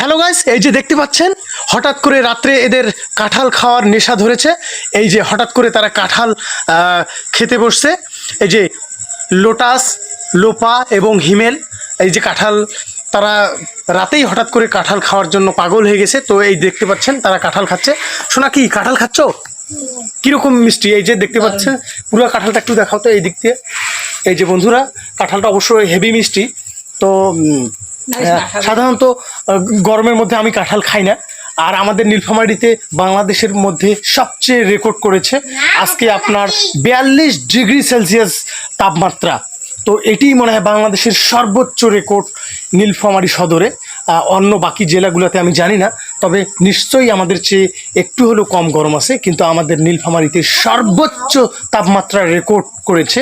Hello guys এই যে দেখতে পাচ্ছেন, হঠাৎ করে রাত্রে এদের কাঁঠাল খাওয়ার নেশা ধরেছে। এই যে হঠাৎ করে তারা কাঁঠাল খেতে বসছে। এই যে লোটাস, লোপা এবং হিমেল, এই যে কাঁঠাল, তারা রাতেই হঠাৎ করে কাঁঠাল খাওয়ার জন্য পাগল হয়ে গেছে। তো এই দেখতে পাচ্ছেন, তারা কাঁঠাল খাচ্ছে। শোনা কি, কাঁঠাল খাচ্ছ? কীরকম মিষ্টি, এই যে দেখতে পাচ্ছেন পুরো কাঁঠালটা একটু দেখাও তো এই দিক দিয়ে। এই যে বন্ধুরা, কাঁঠালটা অবশ্যই হেভি মিষ্টি। তো সাধারণত গরমের মধ্যে আমি কাঁঠাল খাই না। আর আমাদের নীলফামারিতে বাংলাদেশের মধ্যে সবচেয়ে রেকর্ড করেছে আজকে আপনার বিয়াল্লিশ ডিগ্রি সেলসিয়াস তাপমাত্রা। তো এটি মনে হয় বাংলাদেশের সর্বোচ্চ রেকর্ড নীলফামারী সদরে। অন্য বাকি জেলাগুলোতে আমি জানি না তবে নিশ্চয়ই আমাদের চেয়ে একটু হলেও কম গরম আছে কিন্তু আমাদের নীলফামারীতে সর্বোচ্চ তাপমাত্রা রেকর্ড করেছে।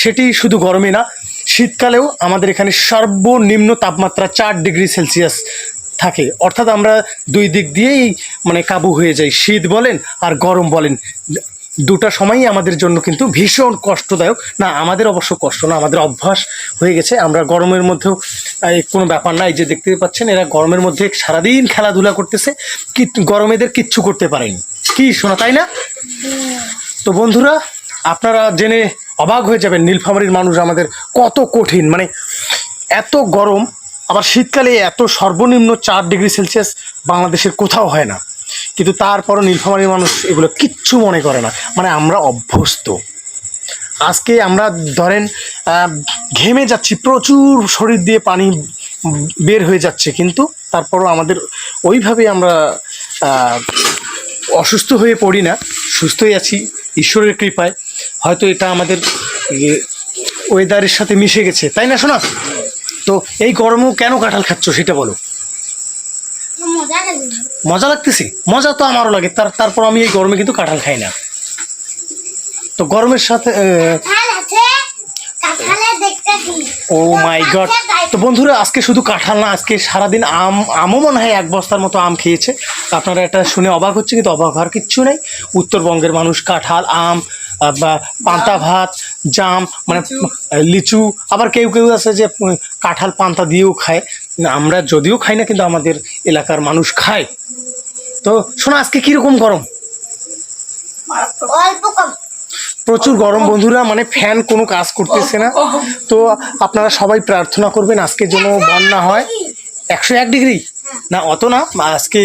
সেটি শুধু গরমে না শীতকালেও আমাদের এখানে সর্বনিম্ন তাপমাত্রা চার ডিগ্রি সেলসিয়াস থাকে। অর্থাৎ আমরা দুই দিক দিয়েই মানে কাবু হয়ে যাই। শীত বলেন আর গরম বলেন। দুটা সময়ই আমাদের জন্য কিন্তু ভীষণ কষ্টদায়ক। না, আমাদের অবশ্য কষ্ট না, আমাদের অভ্যাস হয়ে গেছে। আমরা গরমের মধ্যেও কোনো ব্যাপার নাই যে দেখতে পাচ্ছেন, এরা গরমের মধ্যে সারাদিন খেলাধুলা করতেছে। কি গরমেদের কিচ্ছু করতে পারেনি। কি শোনা, তাই না? তো বন্ধুরা, আপনারা জেনে অবাক হয়ে যাবেন, নীলফামারীর মানুষ আমাদের কত কঠিন। মানে এত গরম, আবার শীতকালে এত সর্বনিম্ন চার ডিগ্রি সেলসিয়াস বাংলাদেশের কোথাও হয় না। কিন্তু তারপরও নীলফামারীর মানুষ এগুলো কিচ্ছু মনে করে না। মানে আমরা অভ্যস্ত। আজকে আমরা ধরেন ঘেমে যাচ্ছি, প্রচুর শরীর দিয়ে পানি বের হয়ে যাচ্ছে, কিন্তু তারপরও আমাদের ওইভাবে আমরা অসুস্থ হয়ে পড়ি না। সুস্থই আছি, ঈশ্বরের কৃপায়। হয়তো এটা আমাদের ওয়েদারের সাথে মিশে গেছে। তাই না শোনা তো এই গরমেও কেন কাঁঠাল খাচ্ছ সেটা বলো। মজা লাগে। মজা লাগতেছে? মজা তো আমারও লাগে। তার তারপর আমি এই গরমে কিন্তু কাঁঠাল খাই না। তো গরমের সাথে ও মাই গড তো বন্ধুরা আজকে শুধু কাঁঠাল না আজকে সারাদিন আম আমও মনে হয় এক বস্তার মতো আম খেয়েছে। আপনারা এটা শুনে অবাক হচ্ছে কিন্তু অবাক হওয়ার কিচ্ছু নেই। উত্তরবঙ্গের মানুষ কাঁঠাল আম বা পান্তা ভাত জাম মানে লিচু। আবার কেউ কেউ আছে যে কাঁঠাল পান্তা দিয়েও খায়। আমরা যদিও খাই না কিন্তু আমাদের এলাকার মানুষ খায়। তো শোনো আজকে কীরকম গরম? অল্প কম। প্রচুর গরম বন্ধুরা মানে ফ্যান কোনো কাজ করতেছে না। তো আপনারা সবাই প্রার্থনা করবেন আজকে যেন বন্যা হয়। একশো এক ডিগ্রি? না অত না। আজকে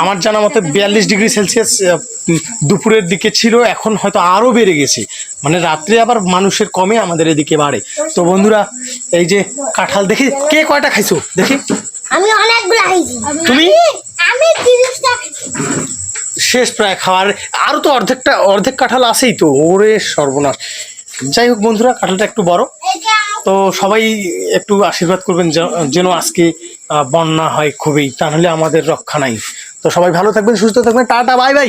আমার জানা মতে বিয়াল্লিশ ডিগ্রি সেলসিয়াস দুপুরের দিকে ছিল এখন হয়তো আরও বেড়ে গেছে। মানে রাত্রে আবার মানুষের কমে আমাদের এদিকে বাড়ে। তো বন্ধুরা এই যে কাঁঠাল দেখি কে কয়টা খাইছো? দেখি। আমি অনেকগুলো তুমি? আমি শেষ প্রায় খাওয়ার আরও তো অর্ধেকটা, অর্ধেক কাঁঠাল আছেই তো, ওরে সর্বনাশ। যাই হোক বন্ধুরা, কাঁঠালটা একটু বড়। তো সবাই একটু আশীর্বাদ করবেন যেন আজকে বন্যা হয় খুবই, তা আমাদের রক্ষা নাই। তো সবাই ভালো থাকবেন, সুস্থ থাকবেন, টাটা, বাই বাই।